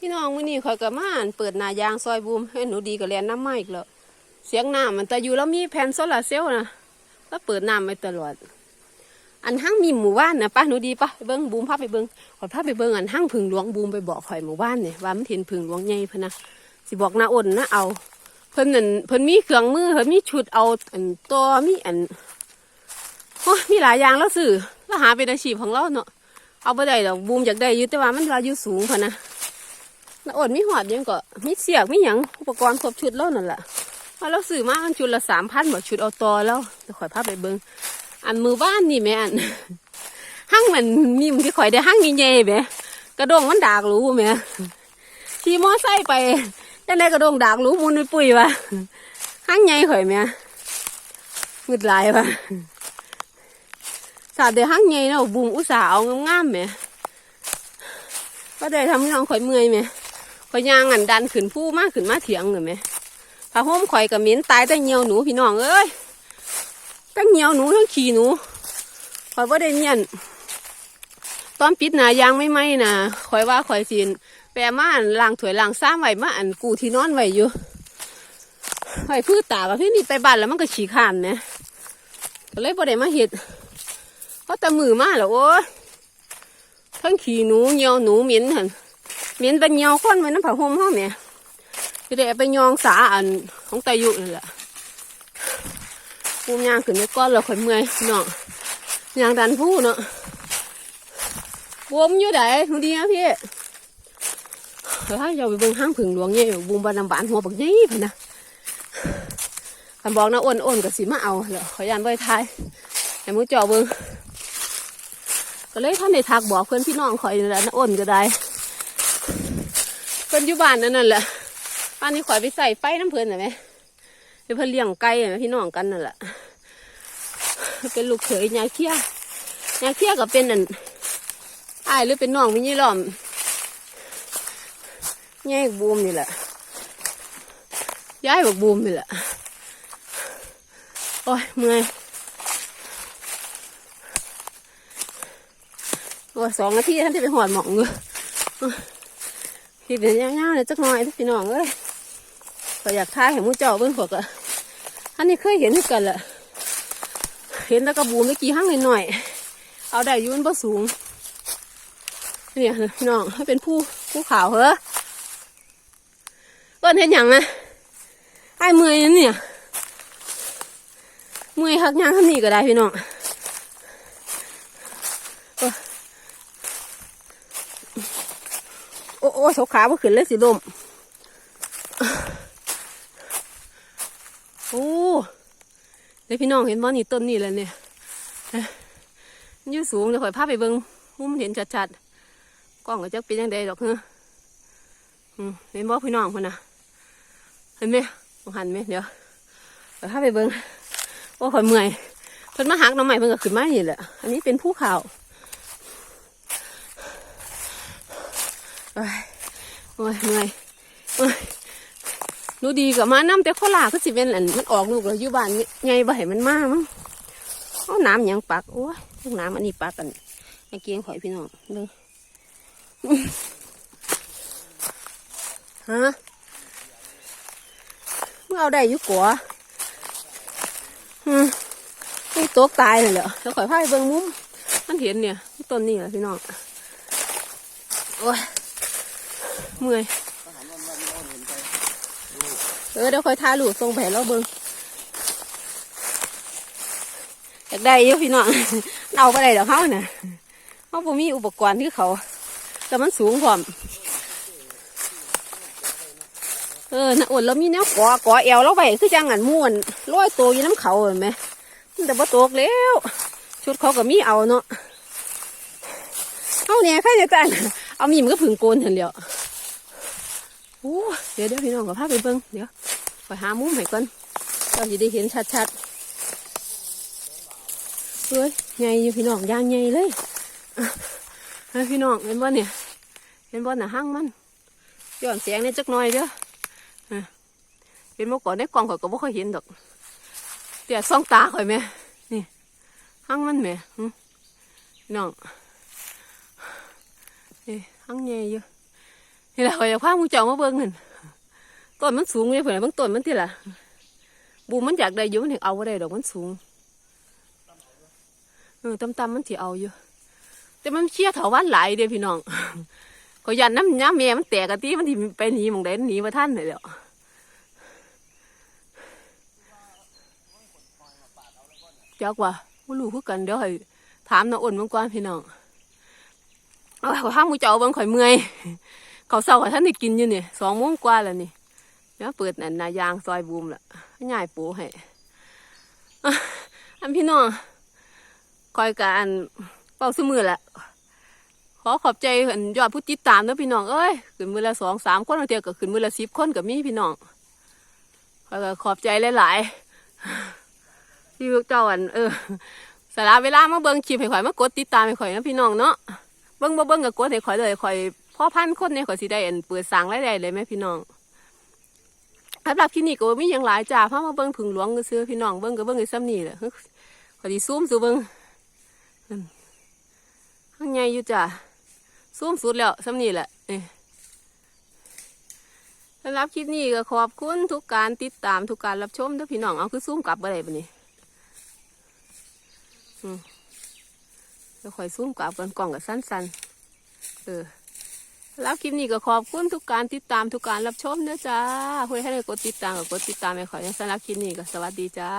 พี่น้องมื้อนี้ข่อยก็มานเปิดหน้ายางซอยบูมให้หนูดีก็แล่นน้ำมาอีกแล้วเสียงน้ำมันแต่อยู่แล้วมีแผ่นโซลาเซลล์นะแล้วเปิดน้ำไว้ตลอด อันห้างมีหมู่บ้านนะป้าหนูดีปะไปเบิ้งบูมพาไปเบิ้งขอพาไปเบิ้งอันห้างพึ่งหลวงบูมไปบอกข่อยหมู่บ้านเนี่ยว่ามันเห็นพึ่งหลวงใหญ่พะนะสิบอกนาอ่นนะเอา เพิ่นนั่นเพิ่นมีเครื่องมือเพิ่นมีชุดเอาอันตัวมีอันโอ้มีหลายอย่างแล้วสื่อแล้วหาเป็นอาชีพของเราเนาะเอาไปได้ดอกบูมอยากได้อยู่แต่ว่ามันราอยู่สูงพะนะ นาอ่นมีหอดยังก็มีเสียกมีหยังอุปกรณ์ครบชุดแล้วนั่นแหละพอเราซื้อมามันชุดละสามพันบอกชุดเอาตอแล้วเดี๋ยวข่อยพาไปเบิงอันมือบ้านนี่แม่อันห้างมันมีมันที่ข่อยได้ห้างใหญ่ๆแหม่กระดงมันดากรู้แหม่ขี่มอไซค์ไปจังได้กระดงดากรู้มุนไปปุ๋ยวะห้างใหญ่ข่อยแหม่งึดลายวะสาดเดี๋ยวห้างใหญ่เนาะบุ้งอุตส่าห์เอางามๆแหม่ก็ได้ทำให้น้องข่อยเมื่อยแหม่ ข่อยางอันดันขึ้นผู้มากขึ้นมาเถียงเลยแหม่ผ้าห่มข่อยกับมิ้นตายแต่เหี่ยวหนูพี่น้องเอ้ยตั้งเหี่ยวหนูทั้งขี่หนูข่อยว่าได้เนียนตอนปิดหนายางไม่ไหมนะข่อยว่าข่อยสินแปรมาอันล้างถวยล้างซ้ำไว้มาอันกูที่นอนไว้อยู่ไว้พืชตากับพี่นี่ไปบ้านแล้วมันก็ฉี่ขานนี่ยก็เลยบ่ได้มาเห็ดเพราะแต่มือมาแล้วโอ้ทั้งขี่หนูเหี่ยวหนูเหม็นหัน เหม็นเป็นเหี่ยวนไว้น้ำผ้าห่มห้องเนี่ยจะได้ไปยองสาอันของตายุนี่แหละปูย่างขึ้นไปก้อนเราข่อยเมื่อยเนาะย่างดันผู้เนาะบวมอยู่ไหนหนูดีนะพี่เฮ้ยอย่าไปเบิ่งห้างผึ่งหลวงเนี่ยบูมบานำบานหัวบักยี่พนะคำบอกนะอ้นอ้นกับสีมาเอาเหรอขอยานไว้ทายให้มือจ่อเบิ่งก็เลยท่านได้ทักบอกเพื่อนพี่น้องข่อยนี่แหละนะอ้นก็ได้ เพื่นอยู่บ้านนั่นนั่นแหละอันนี้ข่อยไปใส่ไฟน้ำเพลินหน่อยไหมเดี๋ยวเพิ่นเลี้ยงไก่ไหมพี่น้องกันนั่นแหละเป็นลูกเขยยาเคี้ยยาเคี้ยก็เป็นอันอายหรือเป็นน้องมิยี่ล้อมยายบูมนี่แหละยายบอกบูมนี่แหละโอ้ยเมื่อยโอ้สองนาทีท่านจะไปหอดหมองเงือ ยู่พี่เป็นย่างๆเลยจักหน่อยพี่น้องเอ้ยก็อยากทายให้มูเจ้าเบิ่งพวกอะอันนี้เคยเห็นกันแหละเห็นแล้วก็บูมเมื่อกี้ห้างหน่อยๆเอาได้ยุ่นบ่สูงเนี่ยพี่น้องให้เป็นผู้ผู้ขาวเหรอก็เห็นอย่างนะไอ้เมื่อยนั่นเนี่ยเมื่อยหักยางทำนี่ก็ได้พี่น้อง โอ้โอ้สขาบ่ขึ้นเลยสิลมโอ้เดี๋ยวพี่น้องเห็นบ่นี่ต้นนี่แหละเนี่ยนะมันอยู่สูงเดี๋ยวข่อยพาไปเบิ่งมุมเห็นชัดๆกล้องก็จะเป็นยังไงดอกเฮ้อเห็นบ่พี่น้องคนน่ะ เห็นไหมหันไหมเดี๋ยวเดี๋ยวพาไปเบิ่งโอ้ข่อยเมื่อยเพิ่นมาหักน้ำใหม่เพิ่นก็ขึ้นมานี่แหละ อันนี้เป็นภูเขา โอ้ย โอ้ยเมื่อยโอ้ยหนูดีกับมาน้ำแต่ข้อลาก็สิเป็นอันมันออกลูกแล้วอยู่บ้านไงบ่ให้มันมามั้งเอาน้ำยังปักโอ้ยพวกน้ำอันนี้ปักกันไอ้เกียงข่อยพี่น้องเบิ่งฮะเมื่อเอาได้อยู่กัวอืมนี่ตกตายเลยเหรอแล้วข่อยพาไปเบิ่งมุ้มมันเห็นเนี่ยต้นนี่แหละพี่น้องโอ้ย เมื่อยเออเดี๋ยวคอยทาหลูกทรงแผลเราเบิ้งอยากได้เยอะพี่น้องเอาไปได้ดี๋ยวเขาน่ะเขาบ่มีอุปกรณ์ที่เขาแต่มันสูงพร้อมเออน่ะอดแล้วมีแนวกอกอเอวเราไปคือจังอันม่วนร้อยตัวอยู่น้ำเขาเห็นไหมมันแต่บ่ตกแล้ว ชุดเขาก็มีเอาเนาะเอาเนี่ยใครจะแต่งเอามีมันก็ผึ่งโกนเห็นเดียว อ้เดี๋ยวเดี๋ยวพี่น้องกับพาไปเบิ้งเดี๋ยวไปหามุมให้ก่อนเราจะได้เห็นชัดๆเฮ้ยใหญ่อยู่พี่น้องย่างใหญ่เลยเฮ้ยพี่น้องเห็นบ่เนี่ยเห็นบ่หน้าห้างมันย้อนแสงในจักหน่อยเด้อเห็นเมื่อก่อนในกล่องข่อยก็บ่ค่อยเห็นดอกเดี๋ยวส่องตาข่อยแม่นี่ห้างมันแม่น้องนี่ห้างใหญ่อยู่ นี่แหละข่อยอยากพามูเจ้ามาเบิ่งนั่นต้นมันสูงเลยเพิ่นน่ะเบิ่งต้นมันติล่ะบูมมันอยากได้อยู่มันถึงเอาบ่ได้ดอกมันสูงเออต่ำๆมันสิเอาอยู่ แต่มันเชี่ยเถาวันหลายเด้อพี่น้องก็ยันน้ำย้ำแม่มันแตกกะตีมันที่ไปหนีมองใดหนีมาท่านเลยเดี๋ยวจักว่าไม่รู้คือกันเดี๋ยวให้ถามน้าอ้นเมื่อก่อนพี่น้องเอาข้ามูเจ้าเบิ่งข่อยเมื่อย เขาวเศร้าข่อยท่านได้กินอยู่นี่สองโมงกว่าแล้วนี่เดี๋ยวเปิดนั่นนายางซอยบูมละให้ยายปูให้อันพี่น้องคอยการเป่าสมือละขอขอบใจอันยอดผู้ติดตามเด้อพี่น้องเอ้ยขึ้นมือละสองสามคนบางเทีก็ขึ้นมือละสิบคนกับมีพี่น้องขอยก็ขอบใจหลายๆที่พวกเจ้าอัน เออสละเวลามาเบิ่งคลิปให้ข่อยมากดติดตามให้ข่อยนะพี่น้องเนาะเบิ่งบ่เบิ่งก็กดให้ข่อยเลยข่อย พ่อพันคนเนี่ยขอสิได้อันเปิดสางรายได้เลยแม่พี่น้องสำหรับคลินิกก็มีหยังหลายจ้าพามาเบิ่งผึ่งหลวงก็ซื้อพี่น้องเบิ่งก็เบิ่งไอ้ซ้ำนี่แหละขอยสิซูมสูเบิ่งข้างในอยู่จ้าสูงสุดแล้วสำนี่แหละสำหรับคลิปนี้ก็ขอบคุณทุกการติดตามทุกการรับชมเด้อพี่น้องเอาคือซูมกลับอะไรปะนี่อืมเดี๋ยวคอยซูมกลับกันกล่องกับสั้นๆเออ สำหรับคลิปนี้ก็ขอบคุณทุกการติดตามทุกการรับชมเด้อจ้าคุยให้ได้กดติดตามก็กดติดตามให้ขอยในสำหรับคลิปนี้ก็สวัสดีจ้า